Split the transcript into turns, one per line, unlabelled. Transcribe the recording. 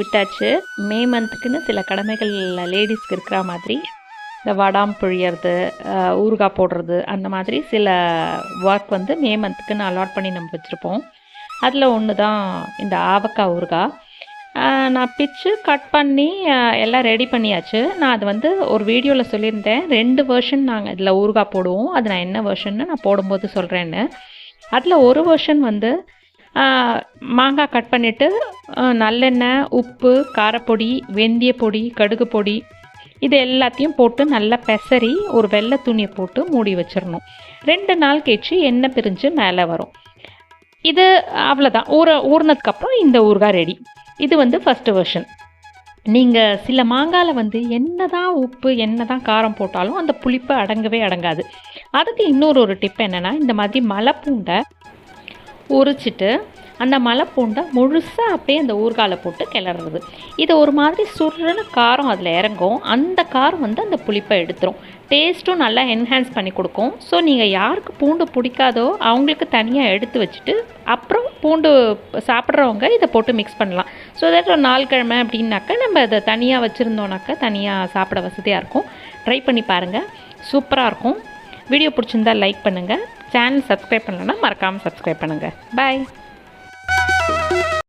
விட்டாச்சு. மே மந்த்துக்குன்னு சில கடமைகள் லேடிஸ்க்கு இருக்கிற மாதிரி இந்த வடாம் புழியறது ஊறுகாய் போடுறது அந்த மாதிரி சில ஒர்க் வந்து மே மந்த்துக்குன்னு அலாட் பண்ணி நம்ம வச்சுருப்போம். அதில் ஒன்று தான் இந்த ஆவக்காய் ஊறுகாய். நான் பிச்சு கட் பண்ணி எல்லாம் ரெடி பண்ணியாச்சு. நான் அது வந்து ஒரு வீடியோவில் சொல்லியிருந்தேன். ரெண்டு வெர்ஷன் நாங்கள் இதில் ஊறுகாய் போடுவோம். அது நான் என்ன வெர்ஷன்னு நான் போடும்போது சொல்கிறேன்னு அதில் ஒரு வெர்ஷன் வந்து மாங்காய் கட் பண்ணிவிட்டு நல்லெண்ணெய் உப்பு காரப்பொடி வெந்தய பொடி கடுகு பொடி இது எல்லாத்தையும் போட்டு நல்லா பெசரி ஒரு வெள்ளை துணியை போட்டு மூடி வச்சிடணும். ரெண்டு நாள் கழிச்சு எண்ணெய் பிரிஞ்சு மேலே வரும். இது அவ்வளோதான் ஊற ஊறினதுக்கப்புறம் இந்த ஊறுகாய் ரெடி. இது வந்து ஃபஸ்ட்டு வெர்ஷன் நீங்கள் சில மாங்காயில் வந்து என்ன தான் உப்பு என்ன தான் காரம் போட்டாலும் அந்த புளிப்பு அடங்கவே அடங்காது. அதுக்கு இன்னொரு ஒரு டிப் என்னென்னா இந்த மாதிரி மலைப்பூண்டை உரிச்சிட்டு அந்த மலை பூண்டை முழுசாக அப்படியே அந்த ஊர்காலை போட்டு கிளறது இது ஒரு மாதிரி சுருன்னு காரம் அதில் இறங்கும். அந்த காரம் வந்து அந்த புளிப்பை எடுத்துரும். டேஸ்ட்டும் நல்லா என்ஹான்ஸ் பண்ணி கொடுக்கும். ஸோ நீங்கள் யாருக்கு பூண்டு பிடிக்காதோ அவங்களுக்கு தனியாக எடுத்து வச்சுட்டு அப்புறம் பூண்டு சாப்பிட்றவங்க இதை போட்டு மிக்ஸ் பண்ணலாம். ஸோ தட் ஒரு நாள் கிழமை அப்படின்னாக்கா நம்ம அதை தனியாக வச்சுருந்தோன்னாக்கா தனியாக சாப்பிட வசதியாக இருக்கும். ட்ரை பண்ணி பாருங்கள் சூப்பராக இருக்கும். வீடியோ பிடிச்சிருந்தா லைக் பண்ணுங்கள் சேனல் சப்ஸ்கிரைப் பண்ணலன்னா மறக்காமல் சப்ஸ்கிரைப் பண்ணுங்கள் பாய்